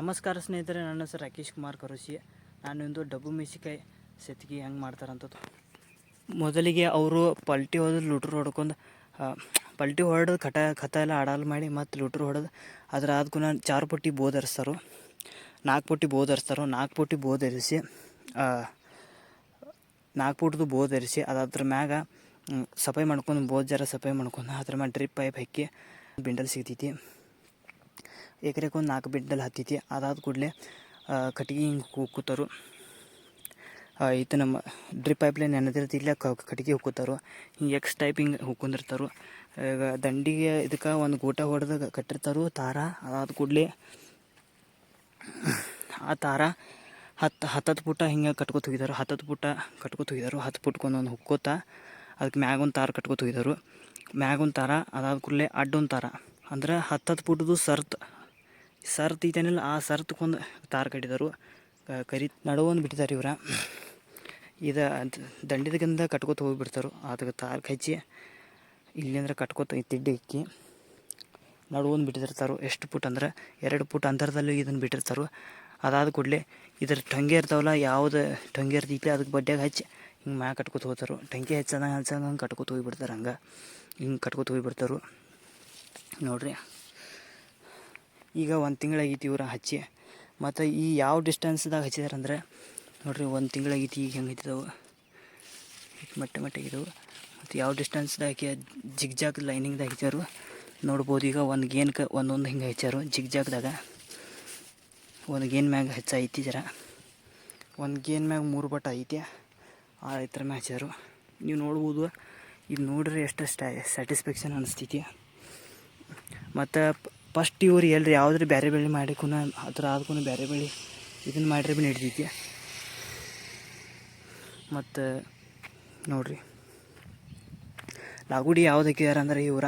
ನಮಸ್ಕಾರ ಸ್ನೇಹಿತರೆ, ನನ್ನ ಹೆಸರು ರಾಕೇಶ್ ಕುಮಾರ್ ಕರೋಶಿ ನಾನು ಇಂದು ಡಬ್ಬು ಮೆಸಿಕಾಯಿ ಸೆತ್ತಿಗೆ ಹೆಂಗೆ ಮಾಡ್ತಾರಂಥದ್ದು ಮೊದಲಿಗೆ ಅವರು ಪಲ್ಟಿ ಹೊಡೆದು ಲುಟ್ರು ಹೊಡ್ಕೊಂಡು ಪಲ್ಟಿ ಹೊಡೆದು ಕಟ, ಕಥ ಎಲ್ಲ ಆಡಲ್ ಮಾಡಿ ಮತ್ತು ಲುಟ್ರು ಹೊಡೆದು ಅದ್ರ ನಾನು ಚಾರು ಪುಟ್ಟಿ ಬೋಧರಿಸ್ತಾರೋ ನಾಲ್ಕು ಪುಟ್ಟಿ ಬೋಧರಿಸ್ತಾರೋ ನಾಲ್ಕು ಪುಟ್ಟಿ ಬೋಧರಿಸಿ ನಾಲ್ಕು ಪುಟ್ಟದು ಬೋಧರಿಸಿ ಅದಾದ್ರ ಮ್ಯಾಗ ಸಫೈ ಮಾಡ್ಕೊಂಡು ಬೋದ್ ಜರ ಸಫೈ ಮಾಡ್ಕೊಂಡು ಅದ್ರ ಮ್ಯಾಗ ಡ್ರಿಪ್ ಪೈಪ್ ಹಾಕಿ, ಬಿಂಡಲ್ ಸಿಗ್ತೈತಿ. ಎಕರೆಗೆ ಒಂದು ನಾಲ್ಕು ಬಿಡ್ಡಲ್ಲಿ ಹತ್ತೈತಿ ಅದಾದ ಕೂಡಲೇ ಕಟ್ಟಿಗೆ ಹಿಂಗೆ ಕೂತಾರು. ಇದು ನಮ್ಮ ಡ್ರಿಪ್ ಪೈಪ್ಲೈನ್ ಕ, ಕಟ್ಟಿಗೆ ಹುಕ್ಕುತ್ತಾರು. ಹಿಂಗೆ ಎಕ್ಸ್ ಟೈಪ್ ಹಿಂಗೆ ಹುಕ್ಕೊಂಡಿರ್ತಾರು. ಈಗ ದಂಡಿಗೆ ಇದಕ್ಕೆ ಒಂದು ಗೂಟ ಹೊಡೆದು ಕಟ್ಟಿರ್ತಾರು, ತಾರ. ಅದಾದ ಕೂಡಲೇ, ಆ ತಾರ ಹತ್ತು ಹತ್ತತ್ತು ಪುಟ ಹಿಂಗೆ ಕಟ್ಕೊತ ಹೋಗಿದ್ದಾರೆ ಹತ್ತತ್ತು ಪುಟ ಕಟ್ಕೊತ ಹೋಗಿದ್ದಾರೆ ಹತ್ತು ಒಂದು ಹುಕ್ಕೋತ, ಅದಕ್ಕೆ ಮ್ಯಾಗೊಂದು ತಾರ ಕಟ್ಕೊತ ಹೋಗಿದ್ದಾರೆ ಮ್ಯಾಗೊಂದು ತಾರ, ಅದಾದ ಕೂಡಲೇ ಅಡ್ಡೊಂದು ತಾರ. ಅಂದ್ರೆ ಹತ್ತತ್ತು ಪುಟದು ಸರ್ತ್ ಸರ್ತ್ ತೀತನಿಲ್ಲ ಆ ಸರ್ತ್ಕೊಂದು ತಾರ್ ಕಟ್ಟಿದರು. ಕರಿ ನಡುವೊಂದು ಬಿಟ್ಟಿದ್ದಾರೆ ಇವ್ರ. ಇದು ದಂಡದಗಿಂದ ಕಟ್ಕೋತ ಹೋಗಿಬಿಡ್ತಾರೆ. ಅದಕ್ಕೆ ತಾರ ಹಚ್ಚಿ ಇಲ್ಲಿಂದ್ರೆ ಕಟ್ಕೊತ ತಿಡ್ಡಿ ಇಕ್ಕಿ. ನಡುವೊಂದು ಬಿಟ್ಟಿರ್ತಾರೆ ಎಷ್ಟು ಪುಟ್ ಅಂದ್ರೆ ಎರಡು ಪುಟ್ ಅಂತರದಲ್ಲಿ ಇದನ್ನು ಬಿಟ್ಟಿರ್ತಾರೆ. ಅದಾದ ಕೂಡಲೇ ಇದ್ರ ಟಂಗೆ ಇರ್ತಾವಲ್ಲ, ಯಾವ್ದು ಟಂಗೆ ಇರ್ತೈತಿ ಅದಕ್ಕೆ ಬಡ್ಡೆಗೆ ಹಚ್ಚಿ ಹಿಂಗೆ ಮ್ಯಾಗ ಕಟ್ಕೊತ ಹೋಗ್ತಾರೆ. ಟಂಕಿ ಹಚ್ಚದಂಗೆ ಹಚ್ಚಂಗೆ ಹಂಗೆ ಕಟ್ಕೊತ ಹೋಗಿಬಿಡ್ತಾರೆ ಹಂಗೆ. ಹಿಂಗೆ ಕಟ್ಕೋತ ಹೋಗಿಬಿಡ್ತಾರೆ. ನೋಡ್ರಿ. ಈಗ ಒಂದು ತಿಂಗಳಾಗೈತಿ ಇವ್ರ ಹಚ್ಚಿ. ಮತ್ತು ಈ ಯಾವ ಡಿಸ್ಟೆನ್ಸ್ದಾಗ ಹಚ್ಚಿದಾರೆ ಅಂದ್ರೆ, ನೋಡ್ರಿ ಒಂದು ತಿಂಗಳಾಗೈತಿ ಈಗ ಹೆಂಗೆ ಹತ್ತಿದವು ಮಟ್ಟ ಮಟ್ಟಾಗಿದ್ದವು ಮತ್ತು ಯಾವ ಡಿಸ್ಟೆನ್ಸ್ದಾಗ ಹಾಕಿ, ಜಿಗ್ಜಾಗ್ ಲೈನಿಂಗ್ದಾಗ ಹಚ್ಚಾರು, ನೋಡ್ಬೋದು ಈಗ ಒಂದು ಗೇನ್ಕ ಒಂದೊಂದು ಹಿಂಗೆ ಹಚ್ಚಾರು ಜಿಗ್ಜಾಗ್ದಾಗ ಒಂದು ಗೇನ್ ಮ್ಯಾಗ ಹಚ್ಚ ಐತಿ ಜರ. ಒಂದು ಗೇನ್ ಮ್ಯಾಗ ಮೂರು ಬಟ್ ಐತಿ. ಆ ರೈತರ ಮ್ಯಾಗ ಹಚ್ಚಾರು. ನೀವು ನೋಡ್ಬೋದು. ಇದು ನೋಡ್ರಿ ಎಷ್ಟು ಸ್ಟ್ಯಾ ಸ್ಯಾಟಿಸ್ಫ್ಯಾಕ್ಷನ್ ಅನಿಸ್ತೈತಿ. ಮತ್ತು ಫಸ್ಟ್ ಇವ್ರು ಎಲ್ರಿ ಯಾವುದ್ರ ಬೇರೆ ಬೆಳೆ ಮಾಡಿಕೂನ ಅದ್ರ ಆದ್ಕೂನ ಬೇರೆ ಬೆಳೆ ಇದನ್ನು ಮಾಡ್ರಿ ಭೀ ನಡಿತೈತಿ ಮತ್ತು ನೋಡ್ರಿ. ಲಾಗುಡಿ ಯಾವ್ದು ಹಾಕಿದಾರೆ ಅಂದ್ರೆ ಇವರ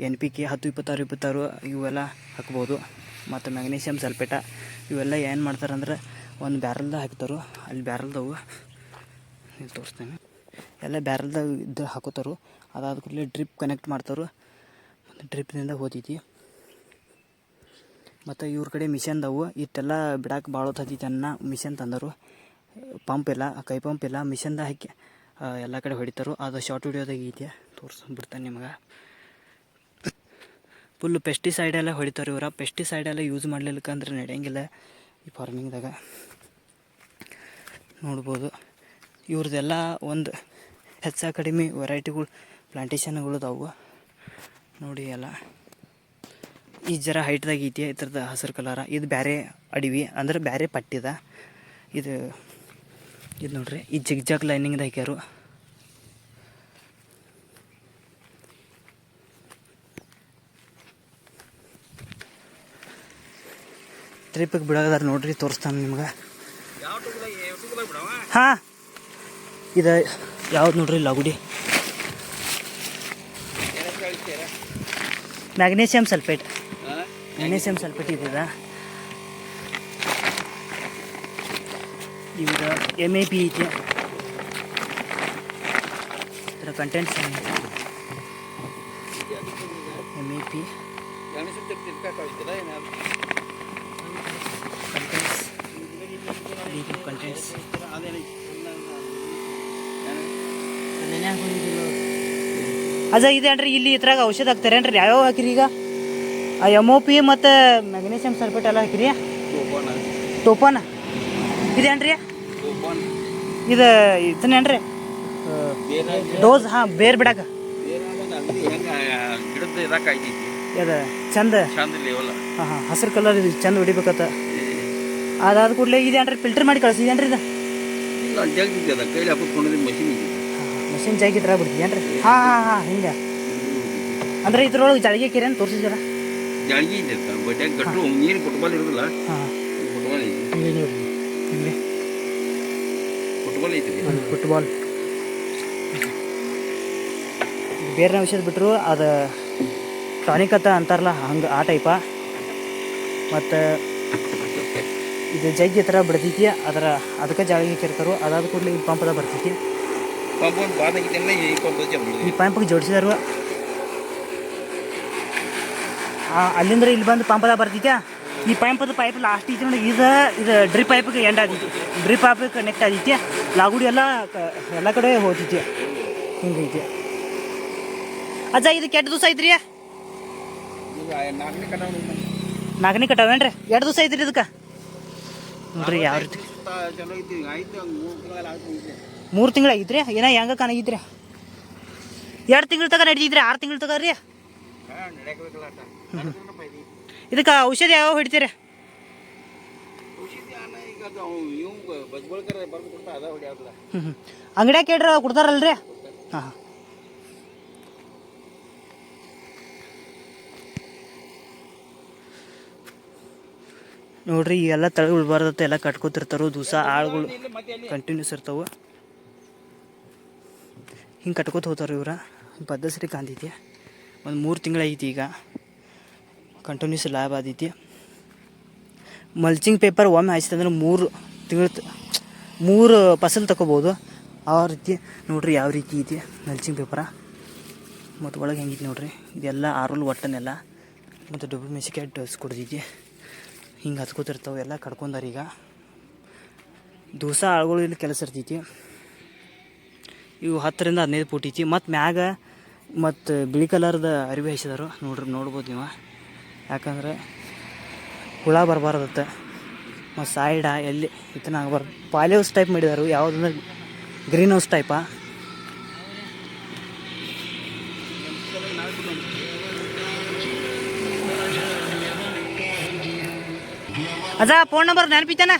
ಎನ್ ಪಿ ಕೆ ಹತ್ತು, ಇಪ್ಪತ್ತಾರು ಇಪ್ಪತ್ತಾರು ಇವೆಲ್ಲ ಹಾಕ್ಬೋದು. ಮತ್ತು ಮ್ಯಾಗ್ನೀಷಿಯಮ್ ಸಲ್ಪೇಟ ಇವೆಲ್ಲ ಏನು ಮಾಡ್ತಾರೆ ಅಂದ್ರೆ ಒಂದು ಬ್ಯಾರಲ್ದಾಗ ಹಾಕ್ತಾರೆ. ಅಲ್ಲಿ ಬ್ಯಾರಲ್ದವು. ಇಲ್ಲಿ ತೋರಿಸ್ತೇನೆ. ಎಲ್ಲ ಬ್ಯಾರಲ್ದಾಗ ಇದು ಹಾಕೋತಾರು. ಅದಾದ ಕೂಡಲೇ ಡ್ರಿಪ್ ಕನೆಕ್ಟ್ ಮಾಡ್ತಾರೆ. ಡ್ರಿಪ್ನಿಂದ ಹೋತೈತಿ. ಮತ್ತು ಇವ್ರ ಕಡೆ ಮಿಷನ್ದವು ಇಷ್ಟೆಲ್ಲ ಬಿಡಕ್ಕೆ ಭಾಳ ಹೊತ್ತೈತಿ ಅನ್ನ ಮಿಷನ್ ತಂದರು. ಪಂಪ್ ಇಲ್ಲ ಕೈ ಪಂಪ್ ಇಲ್ಲ. ಮಿಷನ್ದ ಹಾಕಿ ಎಲ್ಲ ಕಡೆ ಹೊಡಿತಾರು. ಅದು ಶಾರ್ಟ್ ವಿಡಿಯೋದಾಗ ಇದೆಯಾ ತೋರ್ಸ್, ಬಿಡ್ತಾನೆ ನಿಮ್ಗೆ. ಫುಲ್ ಪೆಸ್ಟಿಸೈಡ್ ಎಲ್ಲ ಹೊಡಿತಾರೆ ಇವರ. ಪೆಸ್ಟಿಸೈಡ್ ಎಲ್ಲ ಯೂಸ್ ಮಾಡಲಿಲ್ಲಕ್ಕಂದ್ರೆ ನಡೆಯಂಗಿಲ್ಲ ಈ ಫಾರ್ಮಿಂಗ್ದಾಗ ನೋಡ್ಬೋದು. ಇವ್ರದ್ದೆಲ್ಲ ಒಂದು ಹೆಚ್ಚ ಕಡಿಮೆ ವೆರೈಟಿಗಳು ಪ್ಲಾಂಟೇಶನ್ಗಳು ಅದಾವು ನೋಡಿ ಎಲ್ಲ. ಈ ಜರ ಹೈಟ್ದಾಗ ಐತಿ ಇದ್ರದ್ದು ಹಸಿರು ಕಲರ ಇದು ಬೇರೆ ಅಡಿವಿ, ಅಂದ್ರೆ ಬೇರೆ ಪಟ್ಟಿದ. ಇದು ಇದು ನೋಡ್ರಿ, ಈ ಜಿಗ್ಜಾಗ್ ಲೈನಿಂಗ್ದ ಹಾಕ್ಯಾರು. ಟ್ರಿಪ್ಗೆ ಬಿಡೋದಾರ ನೋಡ್ರಿ, ತೋರಿಸ್ತಾನೆ ನಿಮ್ಗೆ. ಹಾಂ, ಇದು ಯಾವ್ದು ನೋಡ್ರಿ, ಲಗುಡಿ. ಮ್ಯಾಗ್ನೀಷಿಯಮ್ ಸಲ್ಫೇಟ್ ಮ್ಯಾಗ್ನೀಷಿಯಮ್ ಸಲ್ಫೇಟ್ ಇದ್ದಿದ ಇವಾಗ ಎಂ ಎ ಪಿ ಐತಿ ಇದರ contents M A P contents contents ಅಜ ಇದೇನ್ರಿ ಇಲ್ಲಿ ಇದ್ರಾಗ ಔಷಧ ಹಾಕ್ತಾರೇನ್ರಿ? ಯಾವ್ಯಾವ ಹಾಕಿರಿ ಈಗ? ಎಂ ಒ ಪಿ ಮತ್ತು ಮ್ಯಾಗ್ನೀಷಿಯಮ್ ಸಲ್ಫೇಟ್ ಎಲ್ಲ ಹಾಕಿರಿ. ಟೋಪನ್ ಇದೇನ್ರಿ ಇದು ಇದನ್ನೇನ್ರಿ ಡೋಸ್ ಹಾಂ ಬೇರ್ ಬಿಡಾಕ. ಇದು ಚಂದ? ಹಾಂ ಹಾಂ ಹಸಿರು ಕಲರ್ ಇದು ಚಂದ ಹೊಡಿಬೇಕತ್ತ. ಅದಾದ ಕೂಡಲೇ ಇದೇನ್ರಿ ಫಿಲ್ಟರ್ ಮಾಡಿ ಕಳಿಸಿದೇನ್ರಿ ಇದು? ಮಷಿನ್ ಏನ್ರಿ? ಹಾಂ ಹಾಂ ಹಾಂ ಹಿಂಗೆ. ಅಂದ್ರೆ ಇದ್ರೊಳಗೆ ಜಳಿಗೆ ಕೇರೇನು ತೋರಿಸಿದಾರ ಜಾಳ್ಗಿ ಇದೆ ವಿಷಯದ ಬಡ್ಯಾಗ ಗಟ್ರು ನೀರು ಫುಟ್ಬಾಲ್ ಇರೋದಿಲ್ಲ. ಫುಟ್ಬಾಲ್ ಐತಿ. ಹಿಂಗೆ ನೋಡ್ರಿ ಹಿಂಗೆ. ಫುಟ್ಬಾಲ್ ಐತಿ. ಫುಟ್ಬಾಲ್ ಬೇರೆ ವಿಷಯದ ಬಿಟ್ಟರು ಅದು ಟಾನಿಕ್ ಅಂತ ಅಂತಾರಲ್ಲ ಹಂಗೆ ಆ ಟೈಪ ಮತ್ತು ಇದು ಜಗ್ಗಿ ಥರ ಬಿಡ್ತೈತಿ ಅದರ ಅದಕ್ಕೆ ಜಾಳಿಗೆ ಹಾಕಿರ್ತಾರೋ ಅದಾದ ಕೂಡಲೇ ಈ ಪಂಪದ ಬರ್ತೈತಿ ಪಂಪ್ ಒಂದು ಈ ಪಂಪ್ ಈ ಪಂಪಿಗೆ ಜೋಡಿಸಿದಾರು ಅಲ್ಲಿಂದ ಇಲ್ಲಿ ಬಂದು ಪಂಪದ ಬರ್ತಿದ್ಯ? ಈ ಪಂಪದ ಪೈಪ್ ಲಾಸ್ಟ್ ಐತಿ ನೋಡಿ, ಇದು ಇದು ಡ್ರಿಪ್ ಪೈಪ್ಗೆ ಎಂಡ್ ಆಗಿತ್ತು ಡ್ರಿಪ್ ಪೈಪಿಗೆ ಕನೆಕ್ಟ್ ಆದೈತಿ ಲಾಗುಡಿ ಎಲ್ಲ ಎಲ್ಲ ಕಡೆ ಹೋಗ್ತೈತಿ ಹಿಂಗೈತಿ ಅಜ್ಜ, ಇದು ಕೆಟ್ಟ ದಿವಸ ಐತ್ರಿ? ನಾಗನಿ ನಾಲ್ಕನೇ ಕಟಾವ್ ನಾಲ್ಕನೇ ಕಟಾವೇನ್ರಿ ಎರಡು ದಿವಸ ಐತ್ರಿ ಇದಕ್ಕೆ? ನೋಡ್ರಿ ಯಾವ ರೀತಿ. ಮೂರು ತಿಂಗಳ ಆಯ್ತು ಏನ ಹೆಂಗ ಕಾಣಾಗಿದ್ರಿ ಎರಡು ತಿಂಗಳು ತಗ ನಡೀತಿದ್ರಿ ಆರು ತಿಂಗಳು ತಗ ರೀ? ಇದಕ್ಕೆ ಔಷಧಿ ಯಾವ ಹೊಡಿತೀರ? ಅಂಗಡಿಯಾಗ ಕೇಳ್ರ ಕೊಡ್ತಾರಲ್ರಿ? ಹಾಂ ನೋಡ್ರಿ, ಈ ಎಲ್ಲ ತಳಗ ಉಳ್ಬಾರ್ದತ್ತ ಎಲ್ಲ ಕಟ್ಕೋತಿರ್ತಾರೋ ದಿವಸ ಆಳುಗಳು ಕಂಟಿನ್ಯೂಸ್ ಇರ್ತಾವೆ. ಹಿಂಗೆ ಕಟ್ಕೋತ ಹೋಗ್ತಾರೆ ಇವ್ರ. ಬದ್ದಸರಿ ಕಾಂತೈತಿ ಒಂದು ಮೂರು ತಿಂಗಳು ಐತಿ ಈಗ. ಕಂಟಿನ್ಯೂಸ್ ಲಾಭ ಆದೈತಿ. ಮಲ್ಚಿಂಗ್ ಪೇಪರ್ ಒಮ್ಮೆ ಹಾಯಿಸಿದಂದ್ರೆ ಮೂರು ತಿಂಗಳು ಮೂರು ಫಸಲ್ ತಗೋಬೋದು ಆ ರೀತಿ ನೋಡ್ರಿ ಯಾವ ರೀತಿ ಐತಿ ಮಲ್ಚಿಂಗ್ ಪೇಪರ ಮತ್ತು ಒಳಗೆ ಹೆಂಗೈತಿ ನೋಡ್ರಿ. ಇದೆಲ್ಲ ಆರೋಲ್ ಒಟ್ಟನೆಲ್ಲ ಮತ್ತು ಡಬ್ಬು ಮೆಸಿಕೆ ಡಸ್ ಕೊಡ್ತೈತಿ. ಹಿಂಗೆ ಹತ್ಕೋತಿರ್ತಾವೆ, ಎಲ್ಲ ಕಡ್ಕೊಂಡಾರ ಈಗ. ದಿವಸ ಆಳುಗಳು ಇಲ್ಲಿ ಕೆಲಸ ಇರ್ತೈತಿ. ಇವು ಹತ್ತರಿಂದ ಹದಿನೈದು ಫೂಟ್ ಮತ್ತು ಮ್ಯಾಗ ಮತ್ತು ಬಿಳಿ ಕಲರ್ದ ಅರಿವಿ ಹಾಯಿಸಿದಾರು ನೋಡ್ರಿ ನೋಡ್ಬೋದು ನೀವು. ಯಾಕಂದ್ರೆ ಹುಳ ಬರಬಾರ್ದತ್ತೆ. ಮತ್ತು ಸೈಡ ಎಲ್ಲಿ ಇತನ ಆಗಬಾರ್ದು. ಪಾಲಿ ಹೌಸ್ ಟೈಪ್ ಮಾಡಿದಾರು. ಯಾವುದಂದ್ರೆ ಗ್ರೀನ್ ಹೌಸ್ ಟೈಪಾ ಅದ ಫೋನ್ ನಂಬರ್ ನೆನಪಿತಾನ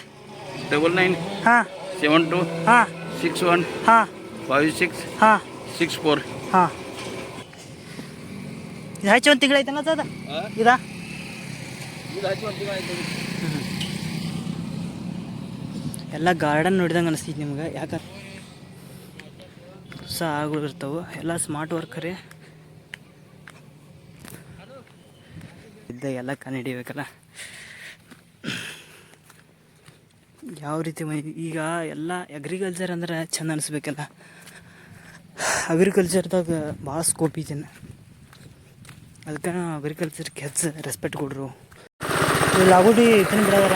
ಡಬಲ್ ನೈನ್ ಹಾಂ. ಸೆವೆನ್ ಟು ಹಾಂ. ಸಿಕ್ಸ್ ಒನ್ ಹಾಂ. ಫೈವ್ ಸಿಕ್ಸ್ ಹಾಂ. ಸಿಕ್ಸ್ ಫೋರ್ ಹಾಂ. ಇದು ಹಚ್ಚಿ ಒಂದು ತಿಂಗಳು ಐತಲ್ಲ ಅದ? ಇದಾ? ಎಲ್ಲ ಗಾರ್ಡನ್ ನೋಡಿದಂಗೆ ಅನಿಸ್ತೈತಿ ನಿಮ್ಗೆ ಯಾಕಂದ್ರೆ ಹೊಸ ಇರ್ತಾವೆ ಎಲ್ಲ ಸ್ಮಾರ್ಟ್ ವರ್ಕರೇ. ಇದ್ದ ಎಲ್ಲ ಕಂಡುಹಿಡಿಬೇಕಲ್ಲ. ಯಾವ ರೀತಿ ಈಗ ಎಲ್ಲ ಅಗ್ರಿಕಲ್ಚರ್ ಅಂದ್ರೆ ಚೆಂದ ಅನಿಸ್ಬೇಕಲ್ಲ. ಅಗ್ರಿಕಲ್ಚರ್ದಾಗ ಭಾಳ ಸ್ಕೋಪ್ ಐತಿ ಅದಕ್ಕೆ ಅಗ್ರಿಕಲ್ಚರ್ ಹೆಚ್ಚು ರೆಸ್ಪೆಕ್ಟ್ ಕೊಡ್ರು. ಲಾಗೋಡಿ ಇತ್ತಿನ ಬಿಡೋದಾರ